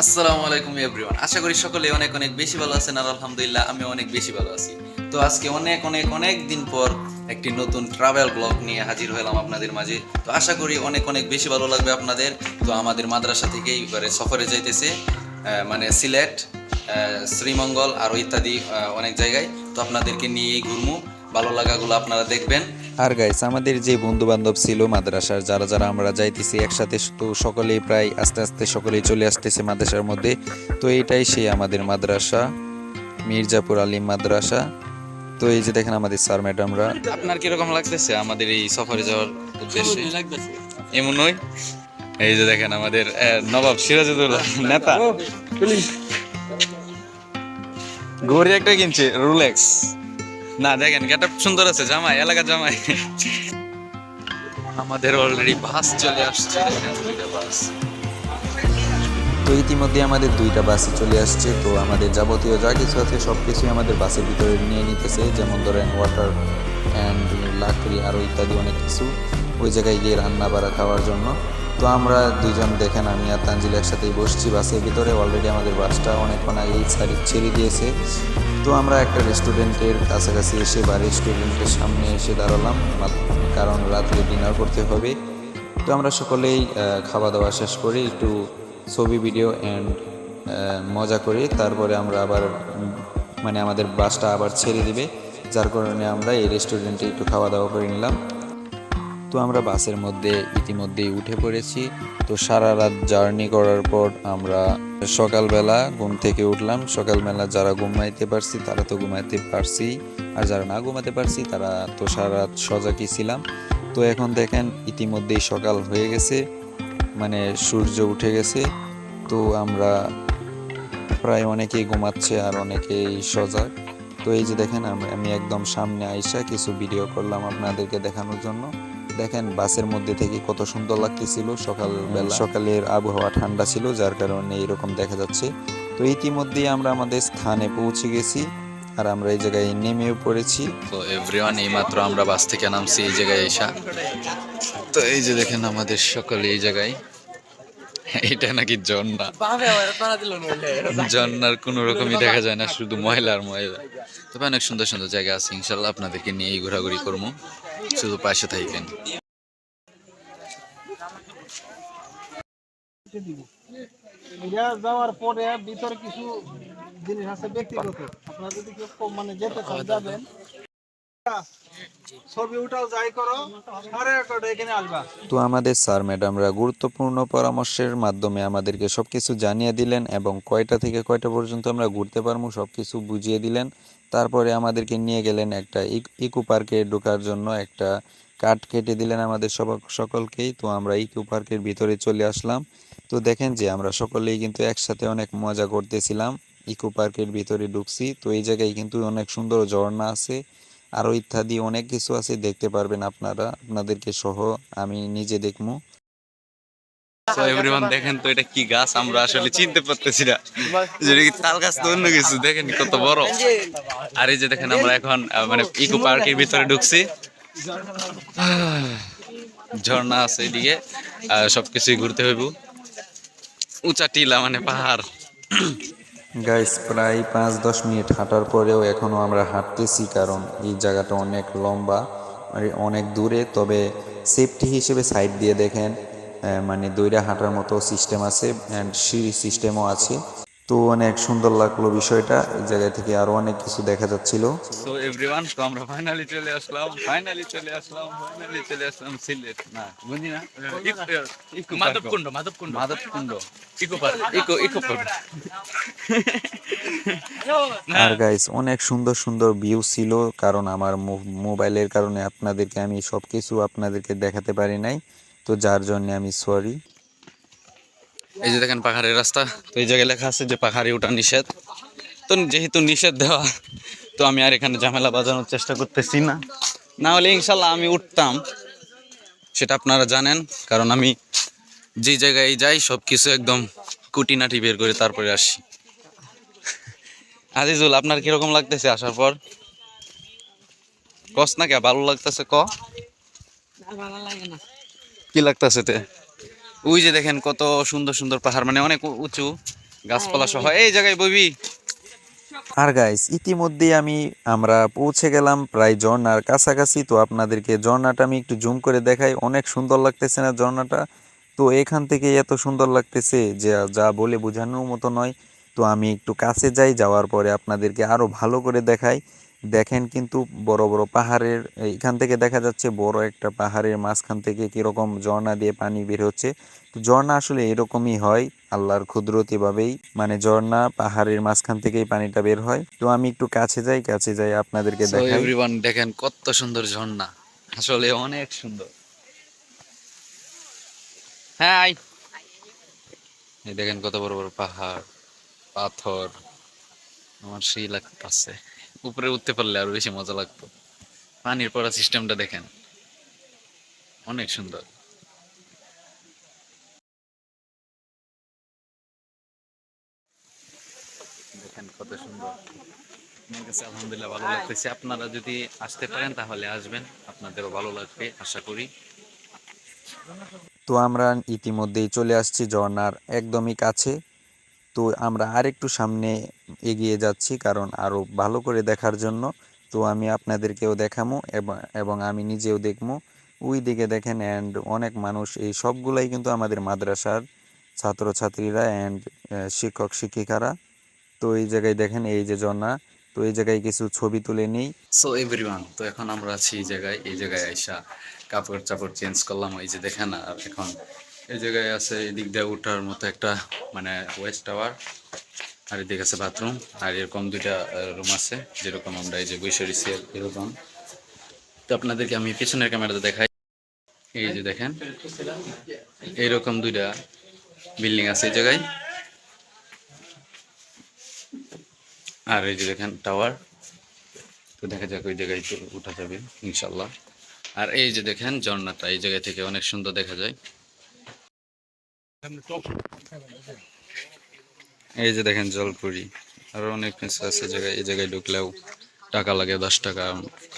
আসসালামু আলাইকুম এভরিওয়ান। আশা করি সকলে অনেক অনেক বেশি ভালো আছেন আর আলহামদুলিল্লাহ আমি অনেক বেশি ভালো আছি। তো আজকে অনেক অনেক অনেক দিন পর একটি নতুন ট্রাভেল ব্লগ নিয়ে হাজির হলাম আপনাদের মাঝে। তো আশা করি অনেক অনেক বেশি ভালো লাগবে আপনাদের। তো আমাদের মাদ্রাসা থেকে এবারে সফরে যাইতেছে মানে সিলেট শ্রীমঙ্গল আরও ইত্যাদি অনেক জায়গায়। তো আপনাদেরকে নিয়েই ঘুরমু। ভালো লাগাগুলো আপনারা দেখবেন। আর গাইস আমাদের যে বন্ধু বান্ধব ছিল মাদ্রাসার যারা যারা আমরা যাইতেছি একসাথে তো সকলেই প্রায় আস্তে আস্তে সকলেই চলে আসতেছে মাদ্রাসার মধ্যে। তো এইটাই সেই আমাদের মাদ্রাসা মির্জাপুর আলিম মাদ্রাসা। তো এই যে দেখেন আমাদের স্যার ম্যাডামরা আপনার কীরকম লাগতেছে আমাদের এই সফরে যাওয়ার উদ্দেশ্যে? এমন নয় এই যে দেখেন আমাদের নবাব সিরাজুদ্দৌলা নেতা। ঘড়ি একটা কিনছে রুলেক্স। না, দেখেন, গেটআপ সুন্দর আছে, জামাই, এলাকা জামাই। আমাদের অলরেডি বাস চলে আসছে বাস তো ইতিমধ্যে আমাদের দুইটা বাসে চলে আসছে, তো আমাদের যাবতীয় যা কিছু আছে সব কিছুই আমাদের বাসের ভিতরে নিয়ে নিতেছে, যেমন ধরেন ওয়াটার অ্যান্ড লাকড়ি আরও ইত্যাদি অনেক কিছু। ওই জায়গায় গিয়ে রান্না বাড়া খাওয়ার জন্য। তো আমরা দুজন দেখেন, আমি আর তানজিল একসাথেই বসছি বাসের ভিতরে। অলরেডি আমাদের বাসটা অনেকক্ষণ আগেই ছাড়ি ছেড়ে দিয়েছে। তো আমরা একটা রেস্টুরেন্টের কাছাকাছি এসে, বা রেস্টুরেন্টের সামনে এসে দাঁড়ালাম কারণ রাত্রে ডিনার করতে হবে। তো আমরা সকলেই খাওয়া দাওয়া শেষ করে একটু ছবি ভিডিও অ্যান্ড মজা করি তারপরে আমরা আবার মানে আমাদের বাসটা আবার ছেড়ে দিবে। যার কারণে আমরা এই রেস্টুরেন্টে একটু খাওয়া দাওয়া করে নিলাম। তো আমরা বাসের মধ্যে ইতিমধ্যেই উঠে পড়েছি, তো সারা রাত জার্নি করার পর আমরা সকালবেলা ঘুম থেকে উঠলাম। সকালবেলা যারা ঘুমাইতে পারছি, তারা তো ঘুমাইতে পারছি, আর যারা না ঘুমাতে পারছি, তারা তো সারা রাত সজাগই ছিলাম। তো এখন দেখেন, ইতিমধ্যেই সকাল হয়ে গেছে মানে সূর্য উঠে গেছে, তো আমরা প্রায় অনেকেই ঘুমাচ্ছে আর অনেকেই সজাগ। তো এই যে দেখেন আমি একদম সামনে আইসা কিছু ভিডিও করলাম আপনাদেরকে দেখানোর জন্য। দেখেন, বাসের মধ্যে থেকে কত সুন্দর লাগতেছিল। সকালবেলা সকালের আবহাওয়া ঠান্ডা ছিল, যার কারণে এরকম দেখা যাচ্ছে। তো ইতিমধ্যেই আমরা আমাদের স্থানে পৌঁছে গেছি আর আমরা এই জায়গায় নেমেও পড়েছি। তো এভরিওয়ান এই মাত্র আমরা বাস থেকে নামছি এই জায়গায় এসা। তো এই যে দেখেন আমাদের সকলে এই জায়গায়। এটা নাকি ঝর্ণা। ঝর্ণার কোনো রকমই দেখা যায় না, শুধু ময়লা আর ময়লা। তবে অনেক সুন্দর সুন্দর জায়গা আছে, ইনশাল্লাহ আপনাদেরকে নিয়েই ঘোরাঘুরি করব। শুধু পাশে থাকবেন। যাওয়ার পরে ভিতরে কিছু জিনিস আছে ব্যক্তিগত। আপনারা যদি কেউ মানে যেতে চান যাবেন। তো আমাদের স্যার, ম্যাডামরা গুরুত্বপূর্ণ পরামর্শের মাধ্যমে আমাদেরকে সব কিছু জানিয়ে দিলেন এবং কয়টা থেকে কয়টা পর্যন্ত আমরা ঘুরতে পারব সব কিছু বুঝিয়ে দিলেন। তারপরে আমাদেরকে নিয়ে গেলেন একটা ইকো পার্কে ঢোকার জন্য একটা কাঠ কেটে দিলেন আমাদের সব, সকলকেই। তো আমরা ইকো পার্কের ভিতরে চলে আসলাম। তো দেখেন যে আমরা সকলেই কিন্তু একসাথে অনেক মজা করতেছিলাম। ইকো পার্কের ভিতরে ঢুকছি। তো এই জায়গায় কিন্তু অনেক সুন্দর ঝর্ণা আছে। আরও ইত্যাদি অনেক কিছু আছে দেখতে পারবেন আপনারা। আপনাদেরকে সহ আমি নিজে দেখব এভরিওয়ান দেখেন তো এটা কি গাছ আমরা আসলে চিনতে পারতেছি না। যেটা কি তাল গাছ তো অন্য কিছু দেখেন কত বড়। আর এই যে দেখেন আমরা এখন আহ, মানে ইকো পার্কের ভিতরে ঢুকছি। ঝর্ণা আছে এদিকে আর সবকিছুই ঘুরতে হইব। উঁচা টিলা মানে পাহাড়। গাইস প্রায় পাঁচ, দশ মিনিট হাঁটার পরেও এখনও আমরা হাঁটতেছি কারণ এই জায়গাটা অনেক লম্বা আর অনেক দূরে। তবে সেফটি হিসেবে সাইড দিয়ে দেখেন মানে দইরা হাঁটার মতো সিস্টেম আছে অ্যান্ড সিঁড়ি সিস্টেমও আছে। তো অনেক সুন্দর লাগল বিষয়টা। এই জায়গা থেকে আরও অনেক কিছু দেখা যাচ্ছিল। সো এভরিওয়ান তো আমরা ফাইনালি চলে আসলাম ফাইনালি চলে আসলাম ফাইনালি চলে আসলাম সিলেট। না বুঝি না? Madhabkunda Madhabkunda. Madhabkunda. Eco park eco eco park. আর গাইস অনেক সুন্দর সুন্দর ভিউ ছিল কারণ আমার মোবাইলের কারণে আপনাদেরকে আমি সবকিছু আপনাদেরকে দেখাতে পারি নাই। তো যার জন্য আমি সরি এই যে দেখেন পাহাড়ের রাস্তা। তো এই জায়গায় লেখা আছে যে পাহাড়ি ওঠা নিষেধ। তো যেহেতু নিষেধ দেওয়া তো আমি আর এখানে ঝামেলা বাজানোর চেষ্টা করতেছি না। না হলে ইনশাল্লাহ আমি উঠতাম। সেটা আপনারা জানেন কারণ আমি যে জায়গায় যাই সব কিছু একদম কুটিনাটি বের করে তারপরে আসি। আজিজুল আপনার কীরকম লাগতেছে আসার পর? কস না কে ভালো লাগতেছে ক? কি লাগতেছে তে? ওই যে দেখেন কত সুন্দর সুন্দর পাহাড় মানে অনেক উঁচু গাছপালা সহ। এই জায়গায় বইবি। আর গাইস ইতিমধ্যেই আমি, আমরা পৌঁছে গেলাম প্রায় ঝর্ণার কাছাকাছি, তো আপনাদেরকে ঝর্ণাটা আমি একটু জুম করে দেখাই। অনেক সুন্দর লাগতেছে না ঝর্ণাটা? তো এখান থেকে এত সুন্দর লাগতেছে যে, যা বলে বোঝানোর মতো নয়। তো আমি একটু কাছে যাই, যাওয়ার পরে আপনাদেরকে আরও ভালো করে দেখাই। দেখেন কিন্তু বড় বড় পাহাড়ের এখান থেকে দেখা যাচ্ছে বড় একটা পাহাড়ের মাঝখান থেকে কীরকম ঝর্ণা দিয়ে পানি বের হচ্ছে। তো ঝর্ণা আসলে এরকমই হয় আল্লাহর ক্ষুদ্রতি ভাবেই মানে ঝর্ণা পাহাড়ের মাঝখান থেকেই পানিটা বের হয়। তো আমি একটু কাছে যাই কাছে যাই আপনাদেরকে দেখাই। এভরিওয়ান দেখেন কত সুন্দর ঝর্ণা আসলে অনেক সুন্দর। হ্যাঁ আই। দেখেন কত বড় বড় পাহাড় পাথর আমার সেই লাগতেছে। উপরে উঠতে পারলে আরও বেশি মজা লাগতো। পানির পড়া সিস্টেমটা দেখেন। অনেক সুন্দর। দেখেন কত সুন্দর। আমার কাছে আলহামদুলিল্লাহ ভালো লাগতেছে। আপনারা যদি আসতে পারেন তাহলে আসবেন। আপনাদেরও ভালো লাগবে, আশা করি। তো আমরা ইতিমধ্যেই চলে আসছি ঝর্ণার একদমই কাছে। তো আমরা আরেকটু সামনে এগিয়ে যাচ্ছি কারণ আরও ভালো করে দেখার জন্য। তো আমি আপনাদেরকেও দেখামো এবং আমি নিজেও দেখব ওই দিকে দেখেন অ্যান্ড অনেক মানুষ, এই সবগুলাই কিন্তু আমাদের মাদ্রাসার ছাত্রছাত্রীরা অ্যান্ড শিক্ষক শিক্ষিকারা। তো এই জায়গায় দেখেন, এই যে ঝর্ণা তো এই জায়গায় কিছু ছবি তুলে নিই। সো এভরিওয়ান তো এখন আমরা আছি এই জায়গায় এই জায়গায় আইসা কাপড় চাপড় চেঞ্জ করলাম। এই যে দেখেন, আর এখন এই জায়গায় আছে এদিক দিয়ে ওঠার মতো একটা মানে ওয়েস্ট টাওয়ার আর এদিকে আছে বাথরুম আর এরকম দুইটা রুম আছে, যেরকম আমরা এই যে বৈশারি সেল এরকম। তো আপনাদেরকে আমি পিছনের ক্যামেরাতে দেখাই। এই যে দেখেন এইরকম দুইটা বিল্ডিং আছে এই জায়গায়। আর এই যে দেখেন টাওয়ার তো দেখা যাক ওই জায়গায় তো উঠা যাবে, ইনশাল্লাহ। আর এই যে দেখেন ঝর্ণাটা, এই জায়গা থেকে অনেক সুন্দর দেখা যায়। এই যে দেখেন জলপুরি। আরও অনেক কিছু আছে জায়গায় এই জায়গায় ঢুকলেও টাকা লাগে, দশ টাকা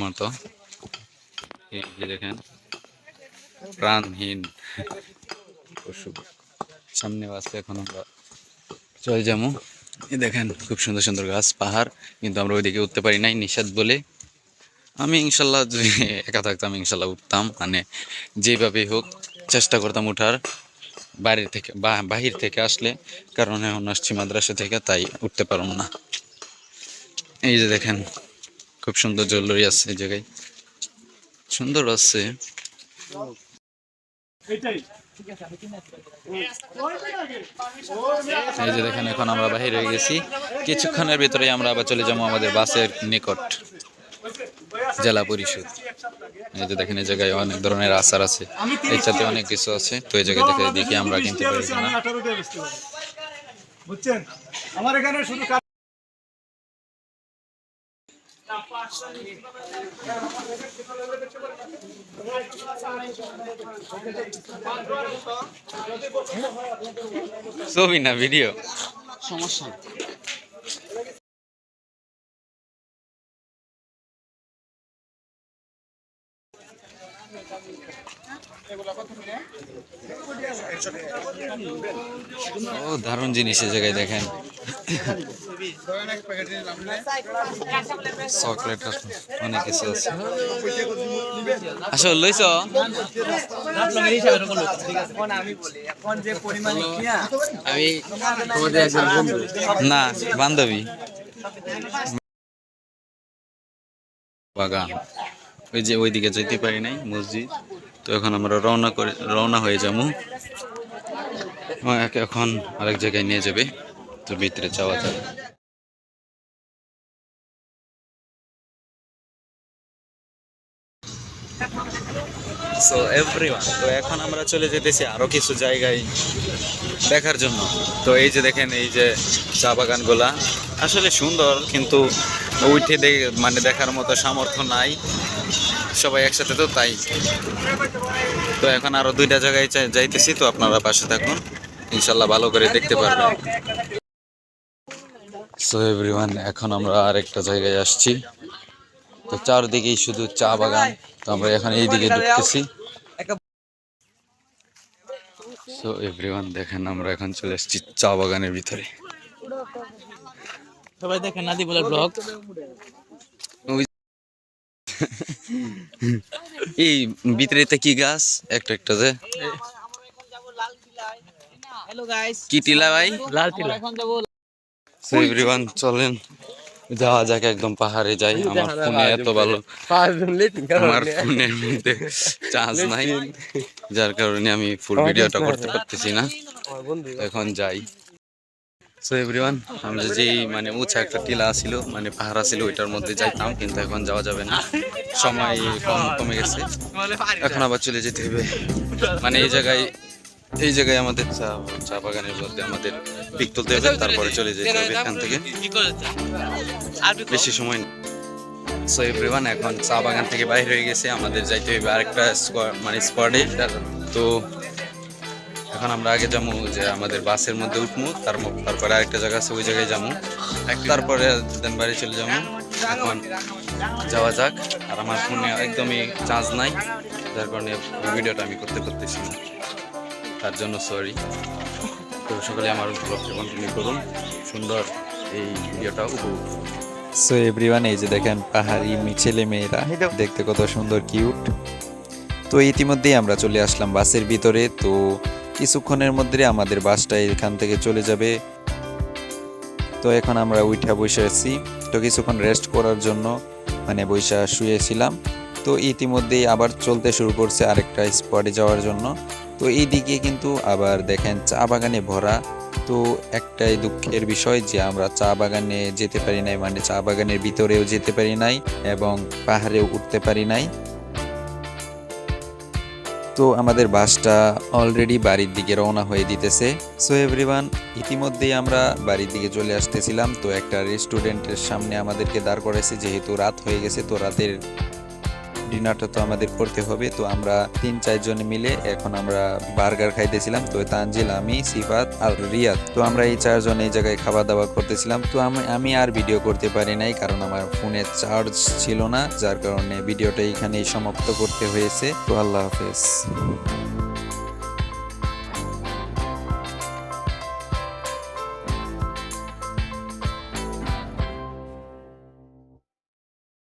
মতো দেখেন, প্রাণহীন পশু। সামনে আছে, এখন আমরা চল যাব। এই দেখেন, খুব সুন্দর সুন্দর গাছ, পাহাড়, কিন্তু আমরা ওইদিকে উঠতে পারি নাই নিষাদ বলে। আমি ইনশাল্লাহ একা থাকতাম, ইনশাল্লাহ উঠতাম। মানে যেভাবে হোক, চেষ্টা করতাম উঠার। বাইরে থেকে, বা বাহির থেকে আসলে, কারণ এখন আসছি মাদ্রাসা থেকে, তাই উঠতে পারলাম না। এই যে দেখেন, খুব সুন্দর জুয়েলারি আছে এই জায়গায়। সুন্দর আছে। এই যে দেখেন, এখন আমরা বাহির হয়ে গেছি। কিছুক্ষণের ভিতরে আমরা আবার চলে যাব আমাদের বাসের নিকট। জেলা পরিষদ। এই যে দেখেন এই জায়গায় অনেক ধরনের আচার আছে। এর সাথে অনেক কিছু আছে। তো এই জায়গায় দেখে দেখি আমরা কিনতে পারি কিনা। বুঝছেন? আমার এখানে শুধু ছবি না ভিডিও? সমস্যা ও, দারুণ জিনিস এই জায়গায় দেখেন। চকলেট অনেক কিছু আছে। আসলে, লইছ? আমি না, বান্ধবী। বাগান। ওই যে ওইদিকে যেতে পারি নাই, মসজিদ। তো এখন আমরা রওনা করে, রওনা হয়ে যাব। আমাকে এখন আরেক জায়গায় নিয়ে যাবে, তো ভিতরে যাওয়া যাবে। সো এভরিওয়ান তো এখন আমরা চলে যেতেছি আরও কিছু জায়গায় দেখার জন্য। তো এই যে দেখেন, এই যে চা বাগানগুলা, আসলে সুন্দর, কিন্তু উঠে মানে দেখার মতো সামর্থ্য নাই। সবাই একসাথে তো, তাই। তো এখন আরও দুইটা জায়গায় যাইতেছি, তো আপনারা পাশে থাকুন। ইনশাল্লাহ ভালো করে দেখতে পারবেন। সো এভরিওয়ান এখন আমরা আরেকটা জায়গায় আসছি। তো চারদিকেই শুধু চা বাগান। তো আমরা এখন এই দিকে ঢুকতেছি। সো এভরিওয়ান দেখেন আমরা এখন চলে এসেছি চা বাগানের ভিতরে। সবাই দেখেন নাদি বলে ব্লগ। এই ভিতরে এটা কি গাছ? একটা একটা যে কি টিলা ভাই? লাল টিলা। সো এভরিওয়ান চলেন। যাওয়া যাক একদম পাহাড়ে যাই। আমার ফোনে এত ভালো আমার ফোনের মধ্যে চার্জ নাই। যার কারণে আমি ফুল ভিডিওটা করতে পারতেছি না। এখন যাই। সো এভরিওয়ান আমরা যে মানে উঁচা একটা টিলা ছিল মানে পাহাড় ছিল, ওইটার মধ্যে যাইতাম, কিন্তু এখন যাওয়া যাবে না। সময় কম, কমে গেছে। এখন আবার চলে যেতে হবে। মানে এই জায়গায় এই জায়গায় আমাদের চা চা বাগানের মধ্যে আমাদের পিক তুলতে হবে, তারপরে চলে যেতে হবে এখান থেকে। বেশি সময় নেই। সো এভরিওয়ান এখন চা বাগান থেকে বাইরে হয়ে গেছে। আমাদের যাইতে হবে আরেকটা মানে স্কোয়াডে তো এখন আমরা আগে যাব যে আমাদের বাসের মধ্যে উঠবো তার তারপরে আরেকটা জায়গা আছে, ওই জায়গায় যাব। তারপরে দেন বাড়ি চলে যাব। এখন যাওয়া যাক, আর আমার ফোনে একদমই চার্জ নাই, যার কারণে ভিডিওটা আমি করতে পারতেছি না। তার জন্য সরি তো সকলে আমার ব্লগটা কন্টিনিউ করুন, সুন্দর এই ভিডিওটা উপভোগ। সো এভরিওয়ান এই যে দেখেন পাহাড়ি ছেলে মেয়েরা, দেখতে কত সুন্দর কিউট তো ইতিমধ্যেই আমরা চলে আসলাম বাসের ভিতরে, তো কিছুক্ষণের মধ্যে আমাদের বাসটা এখান থেকে চলে যাবে। তো এখন আমরা উঠা বসে আছি। তো কিছুক্ষণ রেস্ট করার জন্য মানে বৈশা শুয়েছিলাম। তো ইতিমধ্যেই আবার চলতে শুরু করছে আরেকটা স্পটে যাওয়ার জন্য। তো এইদিকে কিন্তু আবার দেখেন চা বাগানে ভরা। তো একটাই দুঃখের বিষয় যে আমরা চা বাগানে যেতে পারি নাই মানে চা বাগানের ভিতরেও যেতে পারি নাই এবং পাহাড়েও উঠতে পারি নাই। তো আমাদের বাসটা অলরেডি বাড়ির দিকে রওনা হয়ে দিতেছে। সো এভরিওয়ান ইতিমধ্যেই আমরা বাড়ির দিকে চলে আসতেছিলাম। তো একটা রেস্টুরেন্টের সামনে আমাদেরকে দাঁড় করেছে যেহেতু রাত হয়ে গেছে, তো রাতের ডিনারটা তো আমাদের করতে হবে, তো আমরা তিন চারজন মিলে এখন আমরা বার্গার খাইতেছিলাম, তো তানজিল, আমি, সিফাত আর রিয়াদ। তো আমরা এই চারজন এই জায়গায় খাওয়া দাওয়া করতেছিলাম, তো আমি আমি আর ভিডিও করতে পারি নাই কারণ আমার ফোনে চার্জ ছিল না, যার কারণে ভিডিওটা এখানেই সমাপ্ত করতে হয়েছে, তো আল্লাহ হাফেজ।